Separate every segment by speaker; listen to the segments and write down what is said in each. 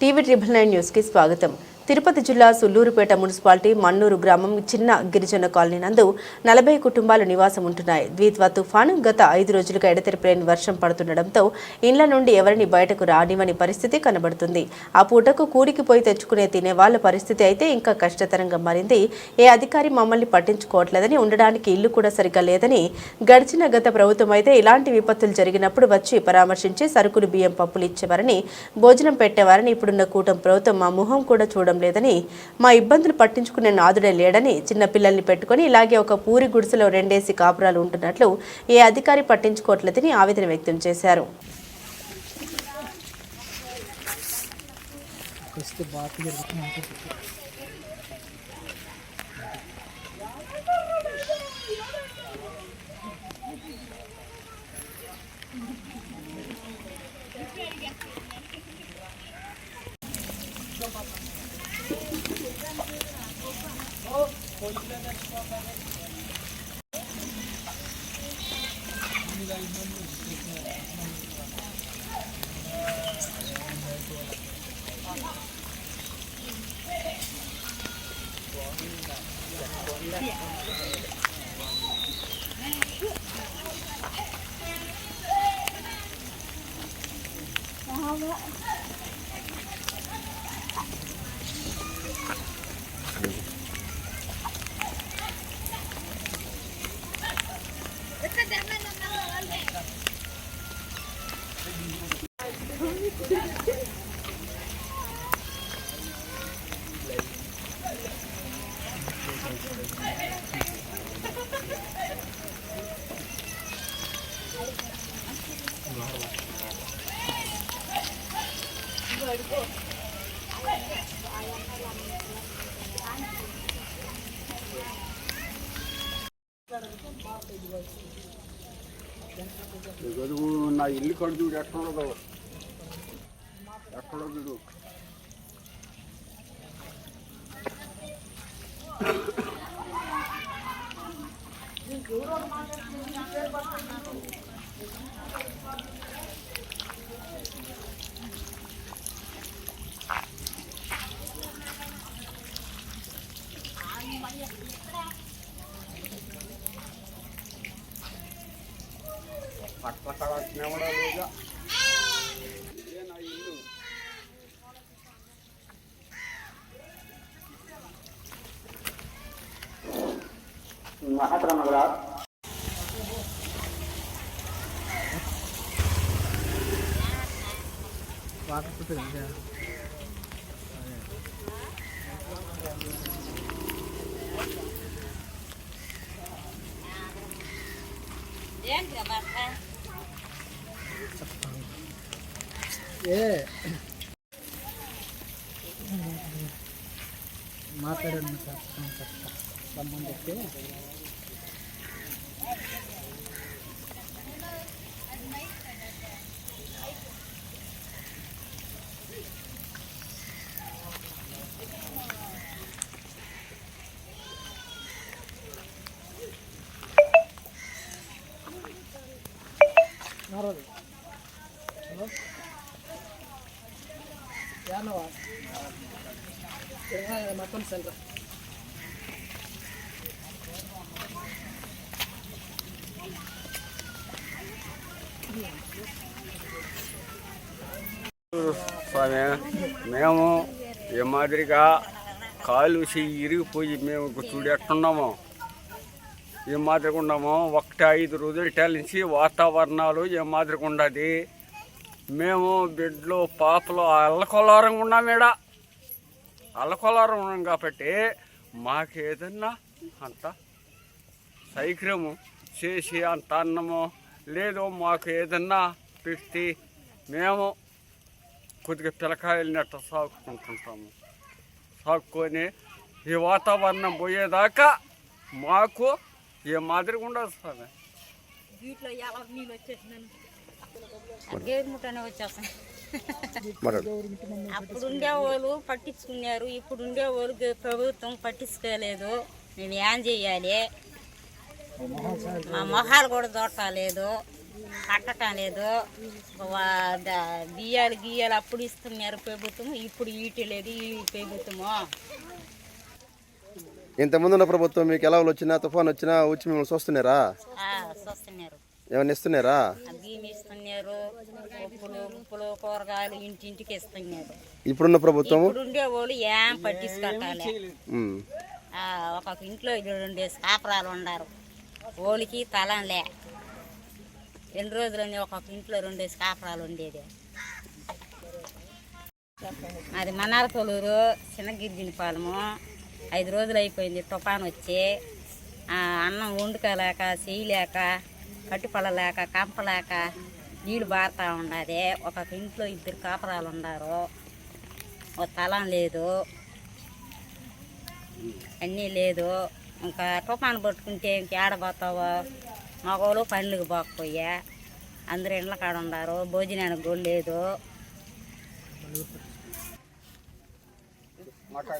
Speaker 1: TV triple nine న్యూస్కి స్వాగతం తిరుపతి జిల్లా సుల్లూరుపేట మున్సిపాలిటీ మన్నూరు గ్రామం చిన్న గిరిజన కాలనీ నందు నలభై కుటుంబాలు నివాసం ఉంటున్నాయి. ద్వీత్వ తుఫాను గత ఐదు రోజులుగా ఎడతెరిపిలేని వర్షం పడుతుండటంతో ఇండ్ల నుండి ఎవరిని బయటకు రానివని పరిస్థితి కనబడుతుంది. ఆ పూటకు కూలికి పోయి తెచ్చుకునే తినే వాళ్ళ పరిస్థితి అయితే ఇంకా కష్టతరంగా మారింది. ఏ అధికారి మమ్మల్ని పట్టించుకోవట్లేదని ఉండడానికి ఇల్లు కూడా సరిగ్గా లేదని గడిచిన గత ప్రభుత్వం అయితే ఇలాంటి విపత్తులు జరిగినప్పుడు వచ్చి పరామర్శించి సరుకులు బియ్యం పప్పులు ఇచ్చేవారని భోజనం పెట్టేవారని ఇప్పుడున్న కూటమి ప్రభుత్వం మా ముఖం కూడా చూడడం లేదని మా ఇబ్బందులు పట్టించుకునే నాదుడే లేడని చిన్న పిల్లల్ని పెట్టుకొని ఇలాగే ఒక పూరి గుడిసెలో రెండేసి కాపురాలు ఉంటున్నట్లు ఏ అధికారి పట్టించుకోవట్లేదని ఆవేదన వ్యక్తం చేశారు.
Speaker 2: వస్తే బాగా เอา
Speaker 3: ละ ఇల్లు కడు చూడు ఎక్కడదో ఎక్కడో చూడు పట్ల కడచ్చినవడా లేదా ఇదే నా ఇల్లు మహాత్రమగరా
Speaker 2: వాటర్ పుట్టింది ಮಾತಾಡೋಣ ಸಂಬಂಧಕ್ಕೆ
Speaker 3: స్వామి మేము ఈ మాదిరిగా కాలు చెయ్యి ఇరిగిపోయి మేము చూడు ఎట్టున్నాము ఏ మాదిరిగా ఉన్నాము. ఒకటి ఐదు రోజులు నుంచి వాతావరణాలు ఏ మాదిరిగా ఉండదు. మేము బిడ్డలు పాపలు అల్లకొలారంగా ఉన్నాం ఈడ. అల్లకొలారం ఉన్నాం కాబట్టి మాకు ఏదన్నా అంత సైక్రము చేసి అంత అన్నము లేదు మాకు ఏదన్నా పెట్టి మేము కొద్దిగా పిల్లకాయలు నెట్ట సాగుకుంటుంటాము. సాగుకొని ఈ వాతావరణం పోయేదాకా మాకు ఏ మాదిరిగా ఉండదు సార్
Speaker 4: వీటిలో ఎలా నీళ్ళు వచ్చేసిందని గేరుముట్టనే వచ్చేస్తాం. అప్పుడు ఉండేవాళ్ళు పట్టించుకున్నారు ఇప్పుడు ఉండేవాళ్ళు ప్రభుత్వం పట్టించుకోలేదు. మేము ఏం చెయ్యాలి? మా మొహాలు కూడా దొరకలేదు కట్టటం లేదు బియ్యాలు గియ్యాలు అప్పుడు ఇస్తున్నారు ప్రభుత్వం ఇప్పుడు ఈటి లేదు ఈ ప్రభుత్వము.
Speaker 5: ఇంతకుముందు ఉన్న ప్రభుత్వం మీకు ఎలా వచ్చినా తుఫాన్ వచ్చినా వచ్చి మిమ్మల్ని చూస్తున్నారా?
Speaker 4: చూస్తున్నారు.
Speaker 5: ఏమైనా ఇస్తున్నారా?
Speaker 4: బియ్యం ఇస్తున్నారు. ఉప్పులు కూరగాయలు ఇంటింటికి ఇస్తున్నారు.
Speaker 5: ఇప్పుడున్న ప్రభుత్వం
Speaker 4: ఇప్పుడు ఉండే వాళ్ళు ఏం. ఆ, ఒక్కొక్క ఇంట్లో ఉండే కాపరాలు ఉండారు. ఓలికి తలంలే రెండు రోజులని ఒక్కొక్క ఇంట్లో రెండేసి కాపరాలు ఉండేది. అది మన్నార తొలూరు చిన్నగిరిజిని పాలము. ఐదు రోజులు అయిపోయింది తుఫాన్ వచ్చి. అన్నం వండుకోలేక చేయలేక కట్టుపడలేక కంపలేక నీళ్ళు బారుతా ఉన్నది ఒక్కొక్క ఇంట్లో ఇద్దరు కాపరాలు ఉన్నారు. ఒక తలం లేదు. అన్నీ లేదు. ఇంకా తుఫాను పట్టుకుంటే ఇంక ఏడబోతావో? మగవాళ్ళు పనులకు పోకపోయా? అందరు ఇండ్ల కాడ ఉన్నారు. భోజనానికి కూడా లేదు.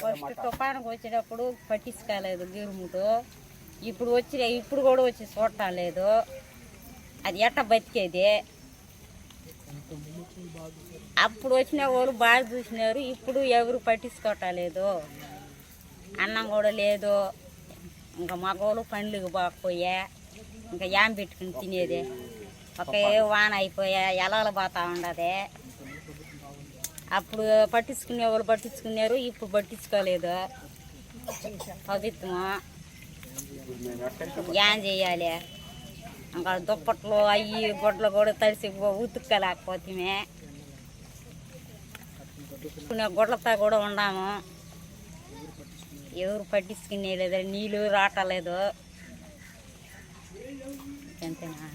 Speaker 4: ఫస్ట్ తుఫానుకు వచ్చేటప్పుడు పట్టించుకోలేదు గిరుముటు ఇప్పుడు వచ్చి ఇప్పుడు కూడా వచ్చి చూడటం లేదు. అది ఎట్ట బతికేది? అప్పుడు వచ్చిన వాళ్ళు బాగా చూసినారు ఇప్పుడు ఎవరు పట్టించుకోవటం లేదు. అన్నం కూడా లేదు. ఇంకా మగవాళ్ళు పండ్లకు బాకపోయా ఇంకా యాం పెట్టుకుని తినేది? ఒకే వాన అయిపోయా ఎలాలు పోతా ఉండదు. అప్పుడు పట్టించుకునే వాళ్ళు పట్టించుకున్నారు ఇప్పుడు పట్టించుకోలేదు. పవిత్రం ఏం చేయాలి? ఇంకా దుప్పట్లు అవి గుడ్లు కూడా తడిసి ఉతుక్కలేకపోతే గొడ్లతో గుడ్లతో కూడా ఉన్నాము ఎవరు పట్టించుకునే లేదు నీళ్ళు రాటలేదు అంతేనా?